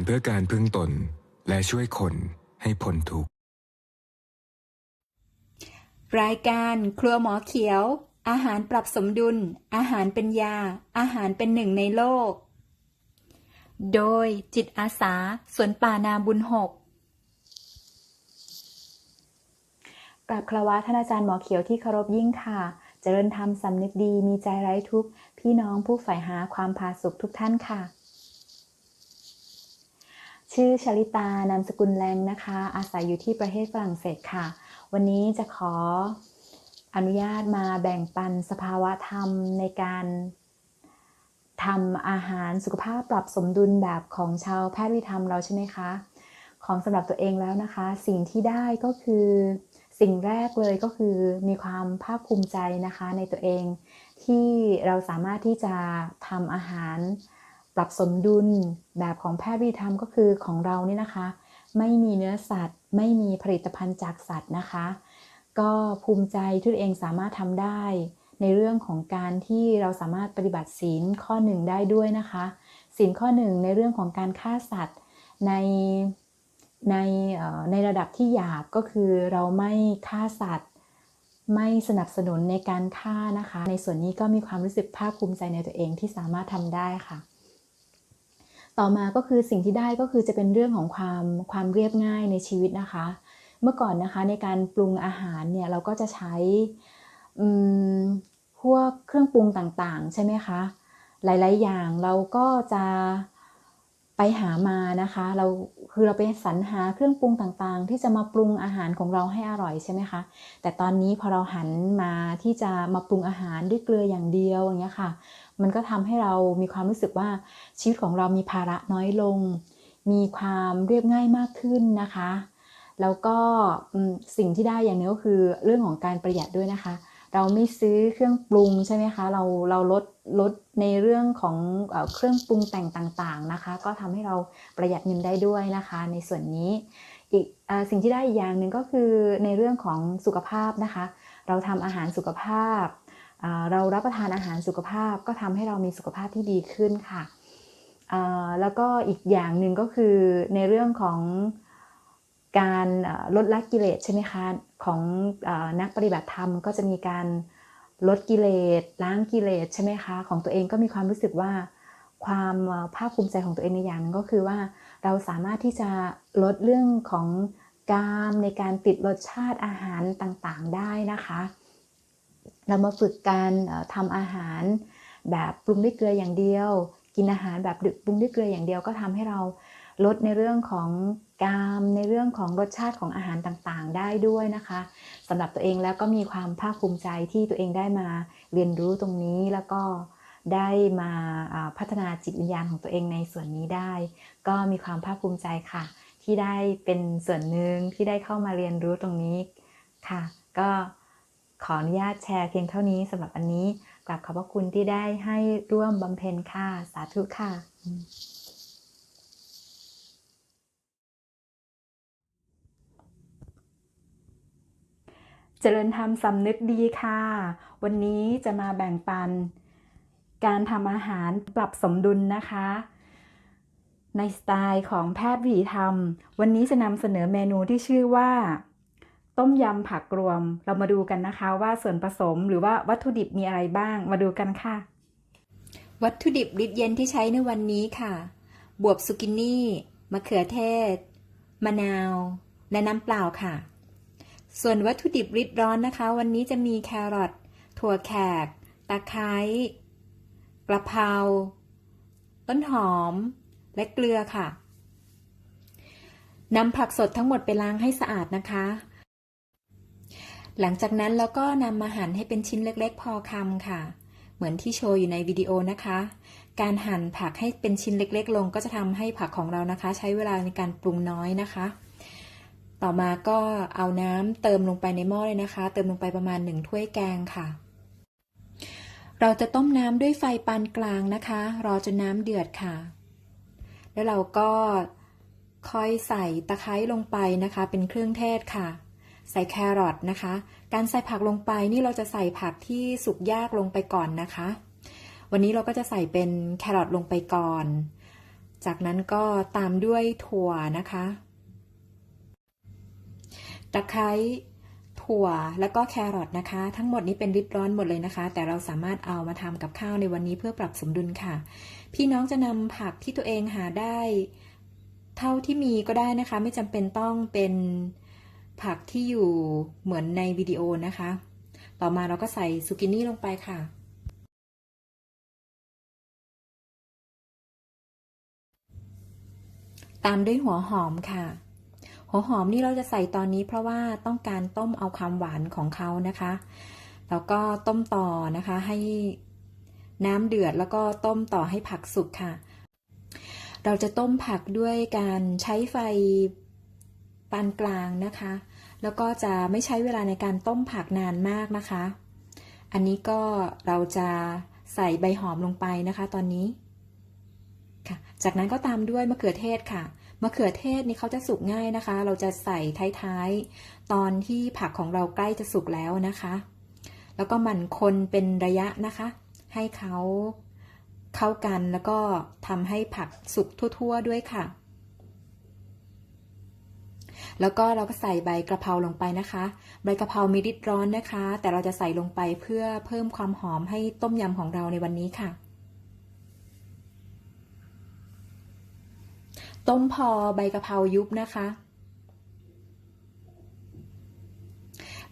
สื่อสารเพื่อการพึ่งตนและช่วยคนให้พ้นทุกข์ รายการครัวหมอเขียว อาหารปรับสมดุล อาหารเป็นยา อาหารเป็นหนึ่งในโลก โดยจิตอาสาสวนป่านาบุญหกกราบคารวะท่านอาจารย์หมอเขียวที่เคารพยิ่งค่ะ เจริญธรรมสำนึกดีมีใจไร้ทุกข์ พี่น้องผู้ใฝ่หาความผาสุกทุกท่านค่ะ ชื่อชลิตานามสกุลแรงนะคะ อาศัยอยู่ที่ประเทศฝรั่งเศสค่ะ วันนี้จะขออนุญาตมาแบ่งปันสภาวะธรรมในการทำอาหารสุขภาพปรับสมดุลแบบของชาวแพทย์วิธรรมเราใช่ไหมคะ ของสำหรับตัวเองแล้วนะคะ สิ่งที่ได้ก็คือสิ่งแรกเลยก็คือมีความภาคภูมิใจนะคะในตัวเองที่เราสามารถที่จะทำอาหาร ปรับสมดุลแบบของแพทย์วิธรรมก็คือของเรานี่นะคะ ไม่มีเนื้อสัตว์ ไม่มีผลิตภัณฑ์จากสัตว์นะคะ ก็ภูมิใจที่ตัวเองสามารถทำได้ ในเรื่องของการที่เราสามารถปฏิบัติศีลข้อหนึ่งได้ด้วยนะคะศีลข้อหนึ่งในเรื่องของการฆ่าสัตว์ในในในระดับที่หยาบก็คือเราไม่ฆ่าสัตว์ ไม่สนับสนุนในการฆ่านะคะ ในส่วนนี้ก็มีความรู้สึกภาคภูมิใจในตัวเองที่สามารถทำได้ค่ะ ต่อมาก็คือสิ่งที่ได้ก็คือจะเป็นเรื่องของความความเรียบง่ายในชีวิตนะคะ เมื่อก่อนนะคะในการปรุงอาหารเนี่ยเราก็จะใช้พวกเครื่องปรุงต่างๆ ใช่ไหมคะ หลายๆอย่างเราก็จะ ไปหามานะคะ เราคือเราไปสรรหาเครื่องปรุงต่างๆ ที่จะมาปรุงอาหารของเราให้อร่อยใช่ไหมคะแต่ตอนนี้พอเราหันมาที่จะมาปรุงอาหารด้วยเกลืออย่างเดียวอย่างเงี้ยค่ะ มันก็ทำให้เรามีความรู้สึกว่าชีวิตของเรามีภาระน้อยลง มีความเรียบง่ายมากขึ้นนะคะ แล้วก็สิ่งที่ได้อย่างนี้ก็คือเรื่องของการประหยัดด้วยนะคะ เราไม่ซื้อเครื่องปรุงใช่ไหมคะเราเราลดลดในเรื่องของเครื่องปรุงแต่งต่างๆนะคะ ก็ทำให้เราประหยัดเงินได้ด้วยนะคะ ในส่วนนี้อีกอสิ่งที่ได้อีกอย่างหนึ่งก็คือในเรื่องของสุขภาพนะคะ เราทำอาหารสุขภาพ เรารับประทานอาหารสุขภาพก็ทำให้เรามีสุขภาพที่ดีขึ้นค่ะแล้วก็อีกอย่างหนึ่งก็คือในเรื่องของ การลดละกิเลสใช่ไหมคะของอนักปฏิบัติธรรมก็จะมีการลดกิเลสล้างกิเลสใช่ไหมคะของตัวเองก็มีความรู้สึกว่าความภาคภูมิใจของตัวเองในอย่างนึงก็คือว่าเราสามารถที่จะลดเรื่องของกามในการติดรสชาติอาหารต่างๆได้นะคะ เรามาฝึกการทำอาหารแบบปรุงด้วยเกลืออย่างเดียว กินอาหารแบบปรุงด้วยเกลืออย่างเดียวก็ทำให้เรา ลดในเรื่องของกามในเรื่องของรสชาติของอาหารต่างๆ ได้ด้วยนะคะสำหรับตัวเองแล้วก็มีความภาคภูมิใจที่ตัวเองได้มาเรียนรู้ตรงนี้แล้วก็ได้มาพัฒนาจิตวิญญาณของตัวเองในส่วนนี้ได้ ก็มีความภาคภูมิใจค่ะ ที่ได้เป็นส่วนหนึ่งที่ได้เข้ามาเรียนรู้ตรงนี้ค่ะ ก็ขออนุญาตแชร์เพียงเท่านี้สำหรับอันนี้กราบขอบพระคุณที่ได้ให้ร่วมบำเพ็ญค่ะ สาธุค่ะ เจริญธรรมสำนึกดีค่ะ วันนี้จะมาแบ่งปัน การทำอาหารปรับสมดุลนะคะ ในสไตล์ของแพทย์วีธรรม วันนี้จะนำเสนอเมนูที่ชื่อว่า ต้มยำผักรวม เรามาดูกันนะคะว่าส่วนผสมหรือว่าวัตถุดิบมีอะไรบ้าง มาดูกันค่ะ วัตถุดิบลิตเย็นที่ใช้ในวันนี้ค่ะ บวบสุกินี่ มะเขือเทศ มะนาว และน้ำเปล่าค่ะ ส่วนวัตถุดิบริดร้อนนะคะ วันนี้จะมีแครอทถั่วแขก ตะไคร้กระเพราต้นหอม และเกลือค่ะนำผักสดทั้งหมดไปล้างให้สะอาดนะคะ หลังจากนั้นเราก็นำมาหั่นให้เป็นชิ้นเล็กๆ พอคำค่ะ เหมือนที่โชว์อยู่ในวิดีโอนะคะ การหั่นผักให้เป็นชิ้นเล็ก ๆ ลงก็จะทำให้ผักของเรานะคะ ใช้เวลาในการปรุงน้อยนะคะ ต่อมาก็เอาน้ำเติมลงไปในหม้อเลยนะคะ เติมลงไปประมาณหนึ่งถ้วยแกงค่ะ เราจะต้มน้ำด้วยไฟปานกลางนะคะ รอจนน้ำเดือดค่ะ แล้วเราก็ค่อยใส่ตะไคร้ลงไปนะคะ เป็นเครื่องเทศค่ะ ใส่แครอทนะคะ การใส่ผักลงไปนี่เราจะใส่ผักที่สุกยากลงไปก่อนนะคะ วันนี้เราก็จะใส่เป็นแครอทลงไปก่อน จากนั้นก็ตามด้วยถั่วนะคะ ตะไคร้ถั่วแล้วก็แครอทนะคะ ทั้งหมดนี้เป็นริบร้อนหมดเลยนะคะ แต่เราสามารถเอามาทำกับข้าวในวันนี้เพื่อปรับสมดุลค่ะ พี่น้องจะนำผักที่ตัวเองหาได้ เท่าที่มีก็ได้นะคะ ไม่จำเป็นต้องเป็นผักที่อยู่เหมือนในวิดีโอนะคะ ต่อมาเราก็ใส่ซูกินี่ลงไปค่ะ ตามด้วยหัวหอมค่ะ หัวหอมนี่เราจะใส่ตอนนี้เพราะว่าต้องการต้มเอาความหวานของเขานะคะ แล้วก็ต้มต่อนะคะให้น้ำเดือดแล้วก็ต้มต่อให้ผักสุกค่ะ เราจะต้มผักด้วยการใช้ไฟปานกลางนะคะ แล้วก็จะไม่ใช้เวลาในการต้มผักนานมากนะคะ อันนี้ก็เราจะใส่ใบหอมลงไปนะคะ ตอนนี้ค่ะ จากนั้นก็ตามด้วยมะเขือเทศค่ะ มะเขือเทศนี่เขาจะสุกง่ายนะคะ เราจะใส่ท้ายๆ ตอนที่ผักของเราใกล้จะสุกแล้วนะคะ แล้วก็หมั่นคนเป็นระยะนะคะ ให้เขาเข้ากันแล้วก็ทำให้ผักสุกทั่ว ๆ ด้วยค่ะ แล้วก็เราก็ใส่ใบกระเพราลงไปนะคะ ใบกระเพรามีฤทธิ์ร้อนนะคะ แต่เราจะใส่ลงไปเพื่อเพิ่มความหอมให้ต้มยำของเราในวันนี้ค่ะ ต้มพอใบกะเพรายุบนะคะ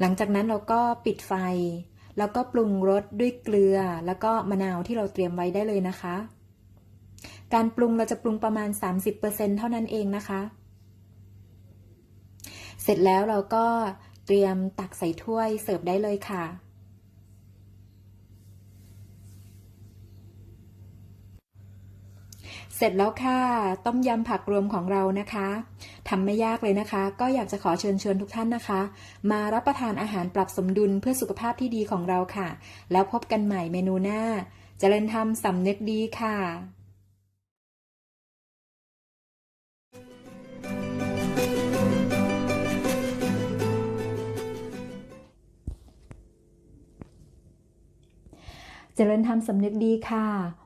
หลังจากนั้นเราก็ปิดไฟ แล้วก็ปรุงรสด้วยเกลือ แล้วก็มะนาวที่เราเตรียมไว้ได้เลยนะคะ การปรุงเราจะปรุงประมาณ 30%เท่านั้นเองนะคะ เสร็จแล้วเราก็เตรียมตักใส่ถ้วยเสิร์ฟได้เลยค่ะ เสร็จแล้วค่ะ ต้มยำผักรวมของเรานะคะทำไม่ยากเลยนะคะ ก็อยากจะขอเชิญชวนทุกท่านนะคะ มารับประทานอาหารปรับสมดุลเพื่อสุขภาพที่ดีของเราค่ะ แล้วพบกันใหม่เมนูหน้าจเจริญธรรมสำนึกดีค่ะ เจริญธรรมสำนึกดีค่ะ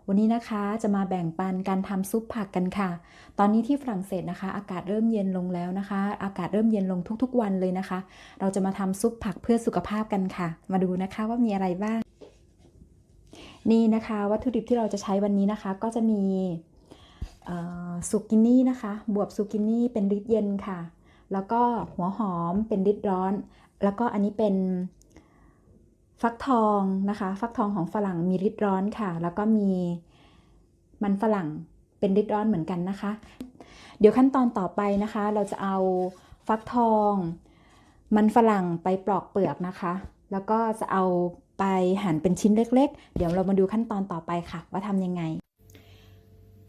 วันนี้นะคะจะมาแบ่งปันการทำซุปผักกันค่ะ ตอนนี้ที่ฝรั่งเศสนะคะ อากาศเริ่มเย็นลงแล้วนะคะ อากาศเริ่มเย็นลงทุกๆ วันเลยนะคะ เราจะมาทำซุปผักเพื่อสุขภาพกันค่ะ มาดูนะคะว่ามีอะไรบ้าง นี่นะคะวัตถุดิบที่เราจะใช้วันนี้นะคะ ก็จะมีสุกินี่นะคะ บวบสุกินี่เป็นฤทธิ์เย็นค่ะ แล้วก็หัวหอมเป็นฤทธิ์ร้อน แล้วก็อันนี้เป็น ฟักทองนะคะ ฟักทองของฝรั่งมีฤทธิ์ร้อนค่ะ แล้วก็มีมันฝรั่งเป็นฤทธิ์ร้อนเหมือนกันนะคะ เดี๋ยวขั้นตอนต่อไปนะคะ เราจะเอาฟักทอง มันฝรั่งไปปลอกเปลือกนะคะ แล้วก็จะเอาไปหั่นเป็นชิ้นเล็ก ๆ เดี๋ยวเรามาดูขั้นตอนต่อไปค่ะ ว่าทำยังไง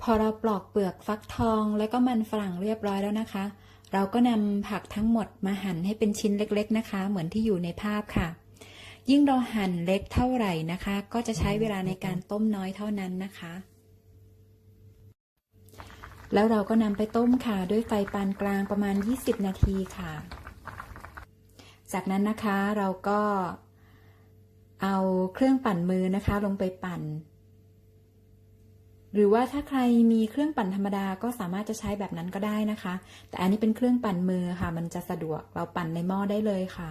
พอเราปลอกเปลือกฟักทองแล้วก็มันฝรั่งเรียบร้อยแล้วนะคะ เราก็นำผักทั้งหมดมาหั่นให้เป็นชิ้นเล็ก ๆ นะคะ เหมือนที่อยู่ในภาพค่ะ ยิ่งเราหั่นเล็กเท่าไหร่นะคะ ก็จะใช้เวลาในการต้มน้อยเท่านั้นนะคะ แล้วเราก็นำไปต้มค่ะด้วยไฟปานกลางประมาณ 20 นาทีค่ะ จากนั้นนะคะเราก็เอาเครื่องปั่นมือนะคะ ลงไปปั่น หรือว่าถ้าใครมีเครื่องปั่นธรรมดาก็สามารถจะใช้แบบนั้นก็ได้นะคะ แต่อันนี้เป็นเครื่องปั่นมือค่ะ มันจะสะดวกเราปั่นในหม้อได้เลยค่ะ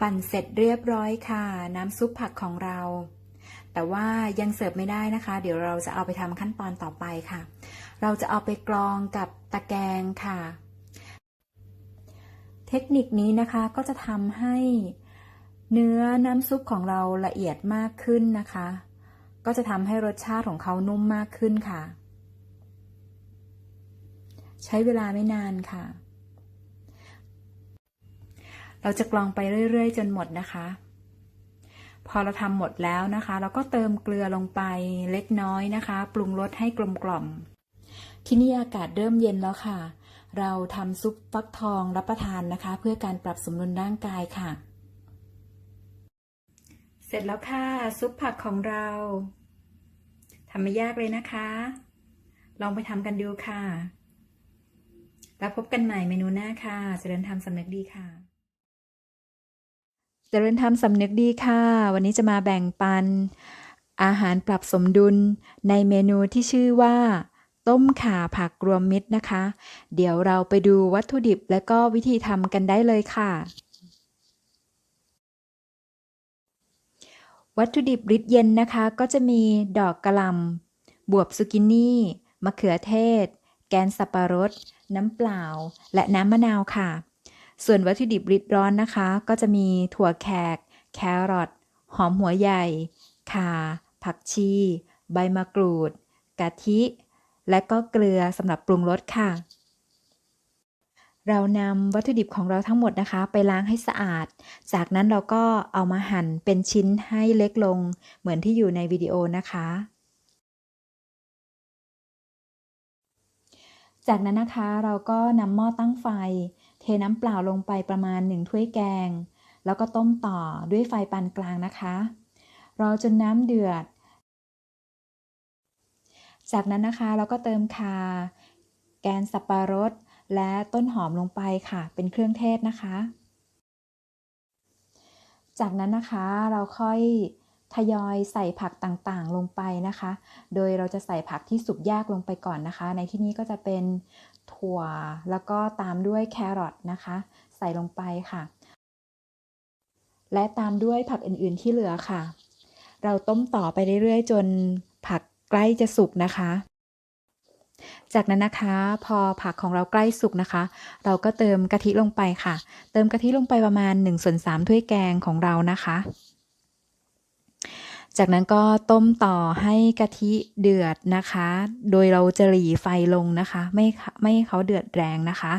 ปั่นเสร็จเรียบร้อยค่ะ น้ำซุปผักของเรา แต่ว่ายังเสิร์ฟไม่ได้นะคะ เดี๋ยวเราจะเอาไปทำขั้นตอนต่อไปค่ะ เราจะเอาไปกรองกับตะแกรงค่ะ เทคนิคนี้นะคะก็จะทำให้เนื้อน้ำซุปของเราละเอียดมากขึ้นนะคะ ก็จะทำให้รสชาติของเขานุ่มมากขึ้นค่ะ ใช้เวลาไม่นานค่ะ เราจะกรองไปเรื่อยๆ จนหมดนะคะ พอเราทำหมดแล้วนะคะ เราก็เติมเกลือลงไปเล็กน้อยนะคะ ปรุงรสให้กลมกล่อม ที่นี่อากาศเริ่มเย็นแล้วค่ะ เราทำซุปฟักทองรับประทานนะคะ เพื่อการปรับสมดุลร่างกายค่ะ เสร็จแล้วค่ะ ซุปผักของเราทำไม่ยากเลยนะคะ ลองไปทำกันดูค่ะแล้วพบกันใหม่เมนูหน้าค่ะ เจริญธรรมสำนึกดีค่ะ เจริญธรรมสำนึกดีค่ะ วันนี้จะมาแบ่งปัน อาหารปรับสมดุลในเมนูที่ชื่อว่า ต้มข่าผักรวมมิตรนะคะ เดี๋ยวเราไปดูวัตถุดิบและก็วิธีทำกันได้เลยค่ะ วัตถุดิบริดเย็นนะคะ ก็จะมีดอกกระลำบวบซุกินี่ มะเขือเทศ แกนสับปะรด น้ำเปล่า และน้ำมะนาวค่ะ ส่วนวัตถุดิบริดร้อนนะคะ ก็จะมีถั่วแขก แครอท หอมหัวใหญ่ ข่า ผักชี ใบมะกรูด กะทิ และก็เกลือสำหรับปรุงรสค่ะ เรานำวัตถุดิบของเราทั้งหมดนะคะ ไปล้างให้สะอาด จากนั้นเราก็เอามาหั่นเป็นชิ้นให้เล็กลง เหมือนที่อยู่ในวิดีโอนะคะจากนั้นนะคะเราก็นำหม้อตั้งไฟ เทน้ำเปล่าลงไปประมาณ 1 ถ้วยแกง แล้วก็ต้มต่อด้วยไฟปานกลางนะคะ รอจนน้ำเดือด จากนั้นนะคะเราก็เติมคา แกนสับปะรด และต้นหอมลงไปค่ะ เป็นเครื่องเทศนะคะ จากนั้นนะคะเราค่อยทยอยใส่ผักต่างๆ ลงไปนะคะ โดยเราจะใส่ผักที่สุกยากลงไปก่อนนะคะ ในที่นี้ก็จะเป็น ถั่ว แล้วก็ตามด้วยแครอทนะคะ ใส่ลงไปค่ะ และตามด้วยผักอื่นๆที่เหลือค่ะ เราต้มต่อไปเรื่อยๆ จนผักใกล้จะสุกนะคะ จากนั้นนะคะพอผักของเราใกล้สุกนะคะ เราก็เติมกะทิลงไปค่ะ เติมกะทิลงไปประมาณ1ส่วน3ถ้วยแกงของเรานะคะ จากนั้นก็ต้มต่อให้กะทิเดือดนะคะ โดยเราจะหรี่ไฟลงนะคะ ไม่ไม่ให้เขาเดือดแรงนะคะ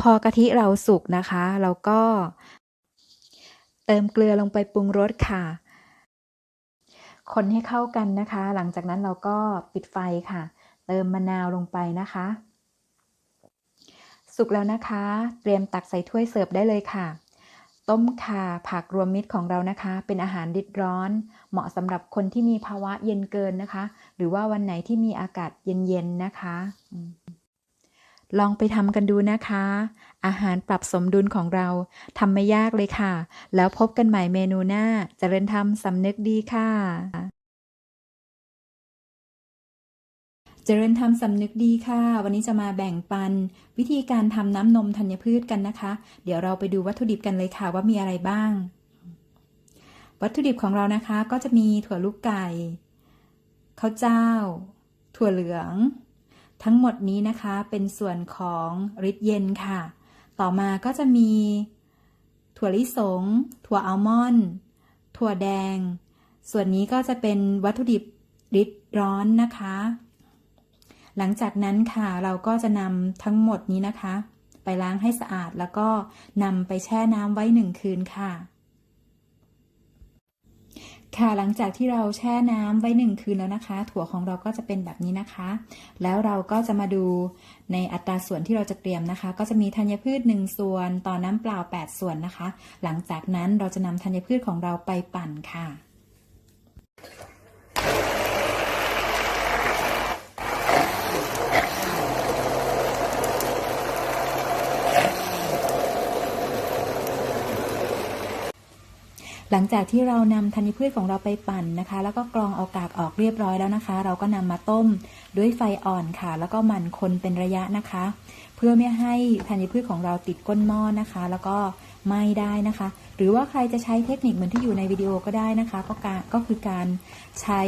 พอกะทิเราสุกนะคะ เราก็เติมเกลือลงไปปรุงรสค่ะ คนให้เข้ากันนะคะ หลังจากนั้นเราก็ปิดไฟค่ะ เติมมะนาวลงไปนะคะ สุกแล้วนะคะ เตรียมตักใส่ถ้วยเสิร์ฟได้เลยค่ะ ต้มข่าผักรวมมิตรของเรานะคะ เป็นอาหารดิดร้อน เหมาะสำหรับคนที่มีภาวะเย็นเกินนะคะ หรือว่าวันไหนที่มีอากาศเย็นๆนะคะ ลองไปทำกันดูนะคะ อาหารปรับสมดุลของเราทำไม่ยากเลยค่ะ แล้วพบกันใหม่เมนูหน้าเจริญธรรมสำนึกดีค่ะ เจริญธรรมสำนึกดีค่ะ วันนี้จะมาแบ่งปัน วิธีการทำน้ำนมธัญพืชกันนะคะ เดี๋ยวเราไปดูวัตถุดิบกันเลยค่ะว่ามีอะไรบ้าง วัตถุดิบของเรานะคะก็จะมีถั่วลูกไก่ข้าวเจ้า ถั่วเหลือง ทั้งหมดนี้นะคะเป็นส่วนของริดเย็นค่ะ ต่อมาก็จะมี ถั่วลิสง ถั่วอัลมอนด์ถั่วแดง ส่วนนี้ก็จะเป็นวัตถุดิบริดร้อนนะคะ หลังจากนั้นค่ะเราก็จะนำทั้งหมดนี้นะคะ ไปล้างให้สะอาดแล้วก็นำไปแช่น้ำไว้หนึ่งคืนค่ะ ค่ะหลังจากที่เราแช่น้ำไว้หนึ่งคืนแล้วนะคะ ถั่วของเราก็จะเป็นแบบนี้นะคะ แล้วเราก็จะมาดูในอัตราส่วนที่เราจะเตรียมนะคะ ก็จะมีธัญพืช 1 ส่วน ต่อน้ำเปล่า 8 ส่วนนะคะ หลังจากนั้นเราจะนำธัญพืชของเราไปปั่นค่ะ หลังจากที่เรานำธัญพืชของเราไปปั่นนะคะ แล้วก็กรองเอากากออกเรียบร้อยแล้วนะคะ เราก็นำมาต้มด้วยไฟอ่อนค่ะ แล้วก็หมั่นคนเป็นระยะนะคะ เพื่อไม่ให้ธัญพืชของเราติดก้นหม้อนะคะ แล้วก็ ไม้ได้นะคะ หรือว่าใครจะใช้เทคนิคเหมือนที่อยู่ในวิดีโอก็ได้นะคะ ก็การก็คือการใช้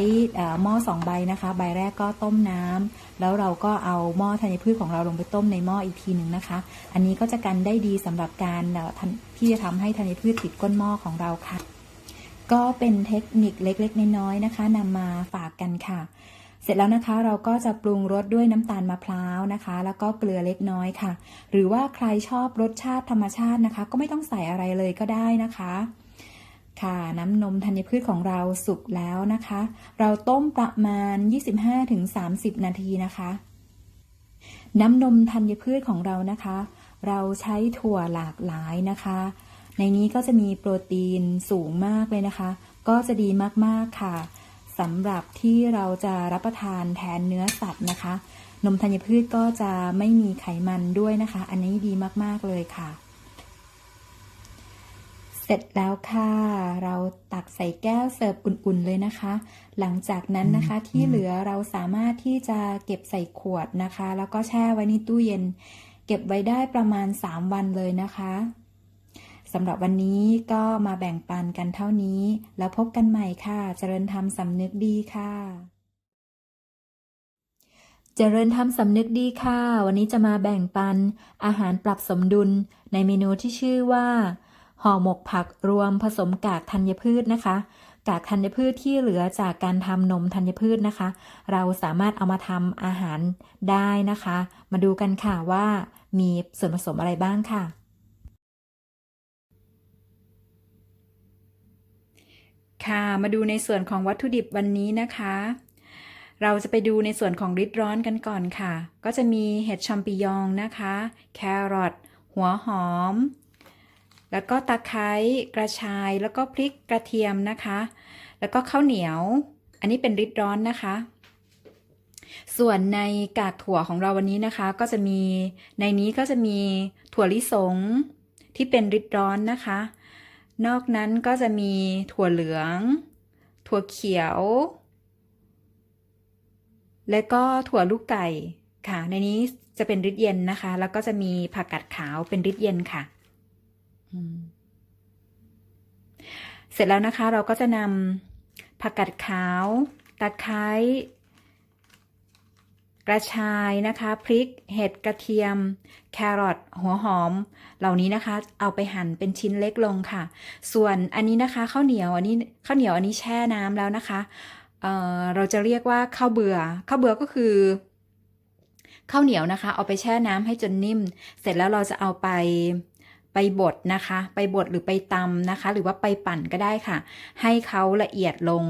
หม้อสองใบนะคะ ใบแรกก็ต้มน้ำแล้วเราก็เอาหม้อธัญพืชของเราลงไปต้มในหม้ออีกทีหนึ่งนะคะ อันนี้ก็จะกันได้ดีสำหรับการที่จะทำให้ธัญพืชติดก้นหม้อของเราค่ะ ก็เป็นเทคนิคเล็กๆน้อยๆนะคะนำมาฝากกันค่ะ ร็จแล้วนะคะเราก็จะปรุงรสด้วยน้ำตาลมะพร้าวนะคะ แล้วก็เกลือเล็กน้อยค่ะ หรือว่าใครชอบรสชาติธรรมชาตินะคะ ก็ไม่ต้องใส่อะไรเลยก็ได้นะคะ ค่ะน้ำนมธัญพืชของเราสุกแล้วนะคะ เราต้มประมาณ 25-30 นาทีนะคะ น้ำนมธัญพืชของเรานะคะ เราใช้ถั่วหลากหลายนะคะ ในนี้ก็จะมีโปรตีนสูงมากเลยนะคะ ก็จะดีมากๆค่ะ สำหรับที่เราจะรับประทานแทนเนื้อสัตว์นะคะ นมธัญพืชก็จะไม่มีไขมันด้วยนะคะ อันนี้ดีมาก ๆ เลยค่ะเสเสร็จแล้วค่ะ เราตักใส่แก้วเสิร์ฟอุ่นๆเลยนะคะ หลังจากนั้นนะคะที่เหลือเราสามารถที่จะเก็บใส่ขวดนะคะ แล้วก็แช่ไว้ในตู้เย็น เก็บไว้ได้ประมาณ 3 วันเลยนะคะ สำหรับวันนี้ก็มาแบ่งปันกันเท่านี้ แล้วพบกันใหม่ค่ะ เจริญธรรมสำนึกดีค่ะ เจริญธรรมสำนึกดีค่ะ วันนี้จะมาแบ่งปัน อาหารปรับสมดุลในเมนูที่ชื่อว่าห่อหมกผักรวมผสมกากธัญพืชนะคะ กากธัญพืชที่เหลือจากการทำนมธัญพืชนะคะ เราสามารถเอามาทำอาหารได้นะคะ มาดูกันค่ะว่ามีส่วนผสมอะไรบ้างค่ะ ค่ะ มาดูในส่วนของวัตถุดิบวันนี้นะคะ เราจะไปดูในส่วนของริดร้อนกันก่อนค่ะ ก็จะมีเห็ดชัมปิยองนะคะ แครอท หัวหอม แล้วก็ตะไคร้กระชาย แล้วก็พริกกระเทียมนะคะ แล้วก็ข้าวเหนียว อันนี้เป็นริดร้อนนะคะ ส่วนในกากถั่วของเราวันนี้นะคะ ก็จะมี ในนี้ก็จะมีถั่วลิสงที่เป็นริดร้อนนะคะ นอกนั้นก็จะมีถั่วเหลือง ถั่วเขียว และก็ถั่วลูกไก่ค่ะ ในนี้จะเป็นริดเย็นนะคะ แล้วก็จะมีผักกาดขาวเป็นริดเย็นค่ะ เสร็จแล้วนะคะเราก็จะนำผักกาดขาว ตะไคร้ กระชายนะคะ พริก เห็ดกระเทียม แครอทหัวหอม เหล่านี้นะคะ เอาไปหั่นเป็นชิ้นเล็กลงค่ะ ส่วนอันนี้นะคะข้าวเหนียวอันนี้ข้าวเหนียวอันนี้แช่น้ำแล้วนะคะเเราจะเรียกว่าข้าวเบื่อข้าวเบื่อก็คือข้าวเหนียวนะคะ เอาไปแช่น้ำให้จนนิ่ม เสร็จแล้วเราจะเอาไปไปบดนะคะ ไปบดหรือไปตำนะคะ หรือว่าไปปั่นก็ได้ค่ะ ให้เขาละเอียดลง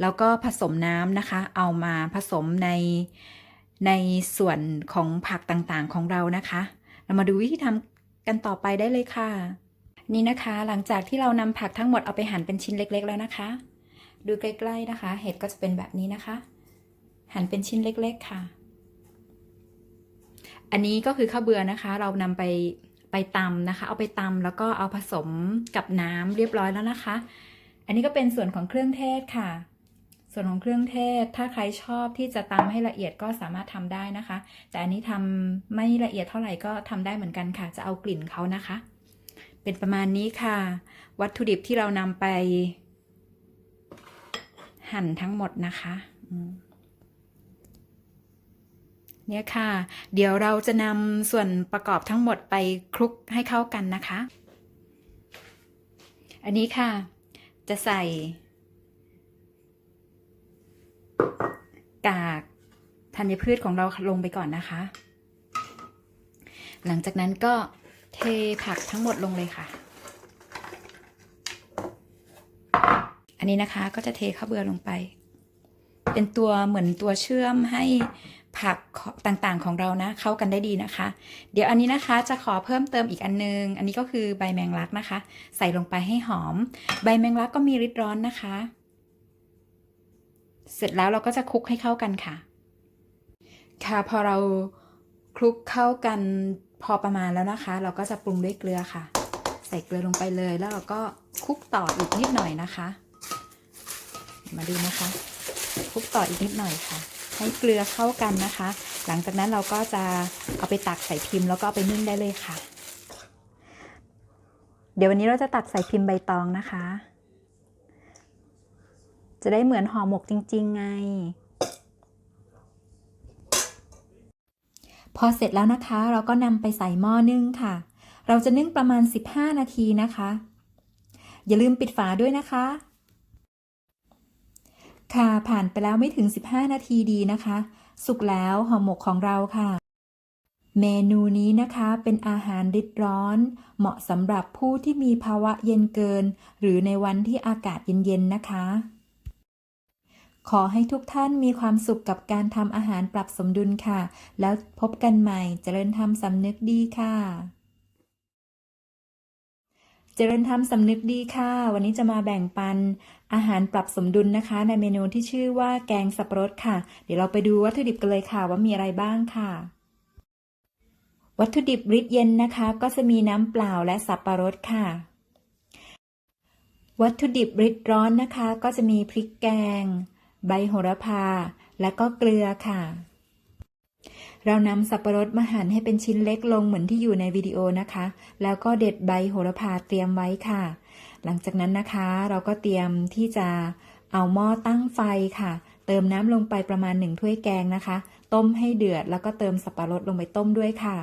แล้วก็ผสมน้ำนะคะ เอามาผสมใน ในส่วนของผักต่างๆของเรานะคะ เรามาดูวิธีทำกันต่อไปได้เลยค่ะ นี่นะคะ หลังจากที่เรานำผักทั้งหมดเอาไปหั่นเป็นชิ้นเล็ก ๆ แล้วนะคะ ดูใกล้ๆนะคะ เห็ดก็จะเป็นแบบนี้นะคะ หั่นเป็นชิ้นเล็ก ๆค่ะ อันนี้ก็คือข้าวเบื่อนะคะ เรานำไปไปตำนะคะ เอาไปตำแล้วก็เอาผสมกับน้ำเรียบร้อยแล้วนะคะ อันนี้ก็เป็นส่วนของเครื่องเทศค่ะ ส่วนของเครื่องเทศ ถ้าใครชอบที่จะตำให้ละเอียดก็สามารถทำได้นะคะ แต่อันนี้ทำไม่ละเอียดเท่าไหร่ก็ทำได้เหมือนกันค่ะ จะเอากลิ่นเขานะคะ เป็นประมาณนี้ค่ะ วัตถุดิบที่เรานำไป หั่นทั้งหมดนะคะเนี่ยค่ะ เดี๋ยวเราจะนำส่วนประกอบทั้งหมดไปคลุกให้เข้ากันนะคะ อันนี้ค่ะ จะใส่ กากธัญพืชของเราลงไปก่อนนะคะ หลังจากนั้นก็เทผักทั้งหมดลงเลยค่ะ อันนี้นะคะก็จะเทข้าวเบื่อลงไป เป็นตัวเหมือนตัวเชื่อมให้ผักต่างๆของเรานะเข้ากันได้ดีนะคะ เดี๋ยวอันนี้นะคะจะขอเพิ่มเติมอีกอันนึง อันนี้ก็คือใบแมงลักนะคะ ใส่ลงไปให้หอม ใบแมงลักก็มีฤทธิ์ร้อนนะคะ เสร็จแล้วเราก็จะคลุกให้เข้ากันค่ะ ค่ะพอเราคลุกเข้ากันพอประมาณแล้วนะคะ เราก็จะปรุงด้วยเกลือค่ะ ใส่เกลือลงไปเลยแล้วเราก็คลุกต่ออีกนิดหน่อยนะคะ มาดูนะคะคลุกต่ออีกนิดหน่อยค่ะ ให้เกลือเข้ากันนะคะ หลังจากนั้นเราก็จะเอาไปตักใส่พิมพ์แล้วก็เอาไปนึ่งได้เลยค่ะ เดี๋ยววันนี้เราจะตักใส่พิมพ์ใบตองนะคะ จะได้เหมือนห่อหมกจริง ๆ ไง พอเสร็จแล้วนะคะ เราก็นำไปใส่หม้อนึ่งค่ะ เราจะนึ่งประมาณ 15 นาทีนะคะ อย่าลืมปิดฝาด้วยนะคะ ค่ะผ่านไปแล้วไม่ถึง 15 นาทีดีนะคะ สุกแล้วห่อหมกของเราค่ะเมนูนี้นะคะเป็นอาหารริดร้อน เหมาะสำหรับผู้ที่มีภาวะเย็นเกิน หรือในวันที่อากาศเย็น ๆ นะคะ ขอให้ทุกท่านมีความสุขกับการทำอาหารปรับสมดุลค่ะ แล้วพบกันใหม่เจริญธรรมสำนึกดีค่ะ เจริญธรรมสำนึกดีค่ะ วันนี้จะมาแบ่งปันอาหารปรับสมดุลนะคะ ในเมนูที่ชื่อว่าแกงสับปะรดค่ะ เดี๋ยวเราไปดูวัตถุดิบกันเลยค่ะ ว่ามีอะไรบ้างค่ะวัตถุดิบริดเย็นนะคะ ก็จะมีน้ำเปล่าและสับปะรดค่ะ วัตถุดิบริดร้อนนะคะ ก็จะมีพริกแกง ใบโหระพา และก็เกลือค่ะ เรานำสับปะรดมาหั่นให้เป็นชิ้นเล็กลงเหมือนที่อยู่ในวิดีโอนะคะ แล้วก็เด็ดใบโหระพาเตรียมไว้ค่ะ หลังจากนั้นนะคะ เราก็เตรียมที่จะเอาหม้อตั้งไฟค่ะ เติมน้ำลงไปประมาณหนึ่งถ้วยแกงนะคะ ต้มให้เดือดแล้วก็เติมสับปะรดลงไปต้มด้วยค่ะ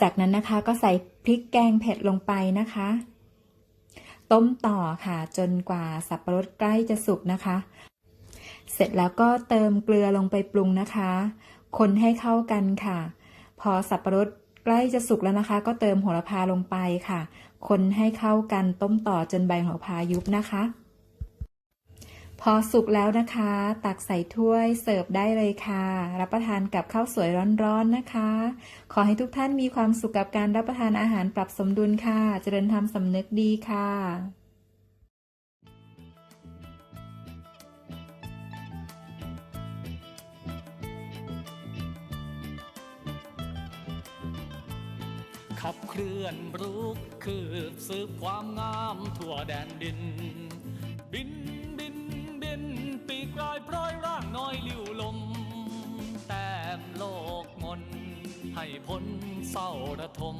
จากนั้นนะคะก็ใส่พริกแกงเผ็ดลงไปนะคะ ต้มต่อค่ะจนกว่าสับปะรดใกล้จะสุกนะคะ เสร็จแล้วก็เติมเกลือลงไปปรุงนะคะ คนให้เข้ากันค่ะ พอสับปะรดใกล้จะสุกแล้วนะคะ ก็เติมโหระพาลงไปค่ะ คนให้เข้ากันต้มต่อจนใบโหระพายุบนะคะ พอสุกแล้วนะคะ ตักใส่ถ้วยเสิร์ฟได้เลยค่ะ รับประทานกับข้าวสวยร้อนๆนะคะ ขอให้ทุกท่านมีความสุขกับการรับประทานอาหารปรับสมดุลค่ะ เจริญธรรมสำนึกดีค่ะขับเคลื่อนรุก คืบสืบความงามทั่วแดนดิน บิน นบินปีกลายพร้อยร่างน้อยลิ้วลม แต้มโลกมน ให้พ้นเศร้าระทม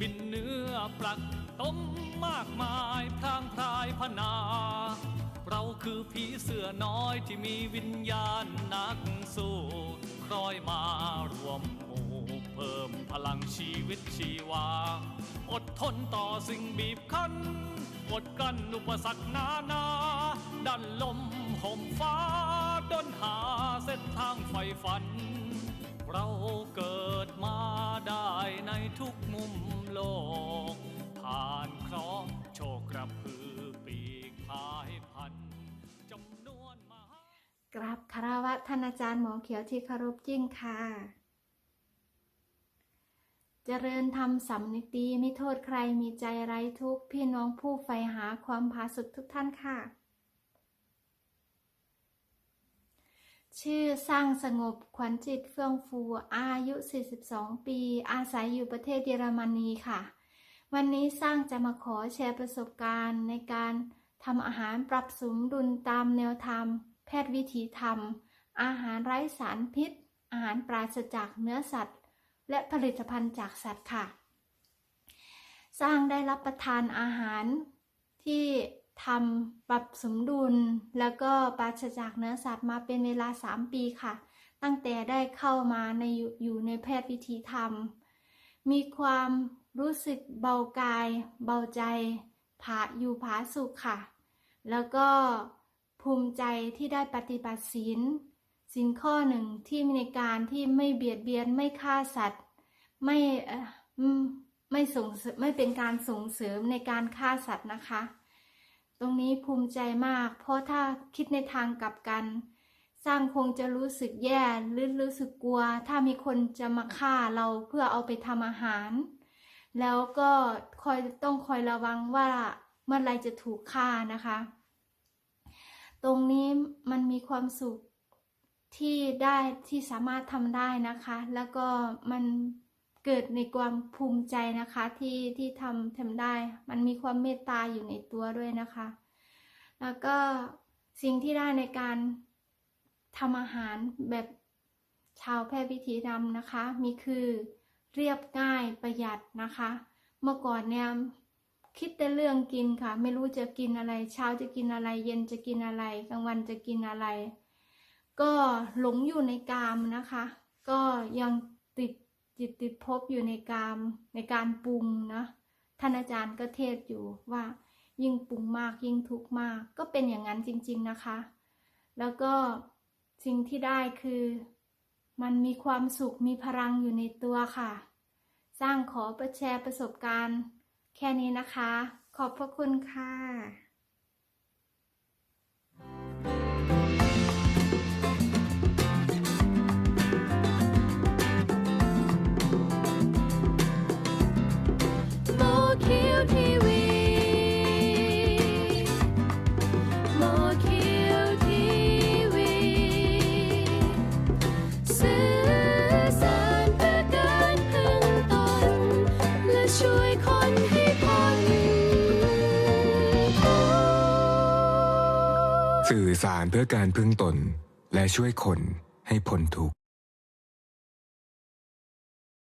บินเนื้อปลักต้มมากมายพรางพายพนา เราคือผีเสือน้อยที่มีวิญญาณนักสู้คล้อยมารวม พลังชีวิตชีวา อดทนต่อสิ่งบีบคั้น อดกลั้นอุปสรรคนานา ดันลมห่มฟ้าดนหาเส้นทางไฟฝัน เราเกิดมาได้ในทุกมุมโลก ผ่านเคราะห์โชคกระพือปีกพายพันจำนวนมากราบคารวะท่านอาจารย์หมอเขียวที่เคารพยิ่งค่ะ เจริญธรรมสำนึกดีไม่โทษใครมีใจไร้ทุกพี่น้องผู้ใฝ่หาความผาสุกทุกท่านค่ะ ชื่อสร้างสงบขวัญจิตเฟื่องฟูอายุ 42 ปี อาศัยอยู่ประเทศเยอรมนีค่ะ วันนี้สร้างจะมาขอแชร์ประสบการณ์ในการทำอาหารปรับสมดุลตามแนวทางแพทย์วิถีธรรม อาหารไร้สารพิษ อาหารปราศจากเนื้อสัตว์ และผลิตภัณฑ์จากสัตว์ค่ะ สร้างได้รับประทานอาหารที่ทำปรับสมดุล แล้วก็ปราศจากเนื้อสัตว์มาเป็นเวลา 3 ปีค่ะ ตั้งแต่ได้เข้ามาในอยู่ในแพทย์วิถีธรรม มีความรู้สึกเบากาย เบาใจผาอยู่ผาสุขค่ะ แล้วก็ภูมิใจที่ได้ปฏิบัติศีล ศีลข้อหนึ่งที่มีในการที่ไม่เบียดเบียนไม่ฆ่าสัตว์ ไม่ไม่ส่งเสริมไม่เป็นการส่งเสริมในการฆ่าสัตว์นะคะ ตรงนี้ภูมิใจมาก เพราะถ้าคิดในทางกลับกัน สร้างคงจะรู้สึกแย่หรือรู้สึกกลัว ถ้ามีคนจะมาฆ่าเราเพื่อเอาไปทำอาหาร แล้วก็คอยต้องคอยระวังว่าเมื่อไรจะถูกฆ่านะคะ ตรงนี้มันมีความสุข ที่ได้ที่สามารถทำได้นะคะ แล้วก็มันเกิดในความภูมิใจนะคะที่ที่ทำทำได้ มันมีความเมตตาอยู่ในตัวด้วยนะคะ แล้วก็สิ่งที่ได้ในการทำอาหารแบบชาวแพทย์วิถีดำนะคะ มีคือเรียบง่ายประหยัดนะคะ เมื่อก่อนเนี่ยคิดแต่เรื่องกินค่ะ ไม่รู้จะกินอะไร เช้าจะกินอะไร เย็นจะกินอะไร กลางวันจะกินอะไร ก็หลงอยู่ในกามนะคะ ก็ยังติดจิตติดภพอยู่ในกามในการปรุงนะท่านอาจารย์ก็เทศอยู่ว่า ยิ่งปรุงมากยิ่งทุกข์มาก ก็เป็นอย่างนั้นจริง ๆนะคะ แล้วก็สิ่งที่ได้คือ มันมีความสุขมีพลังอยู่ในตัวค่ะ สร้างขอประแชร์ประสบการณ์ แค่นี้นะคะ ขอบพระคุณค่ะ สื่อสารเพื่อการพึ่งตนและช่วยคนให้พ้นทุกข์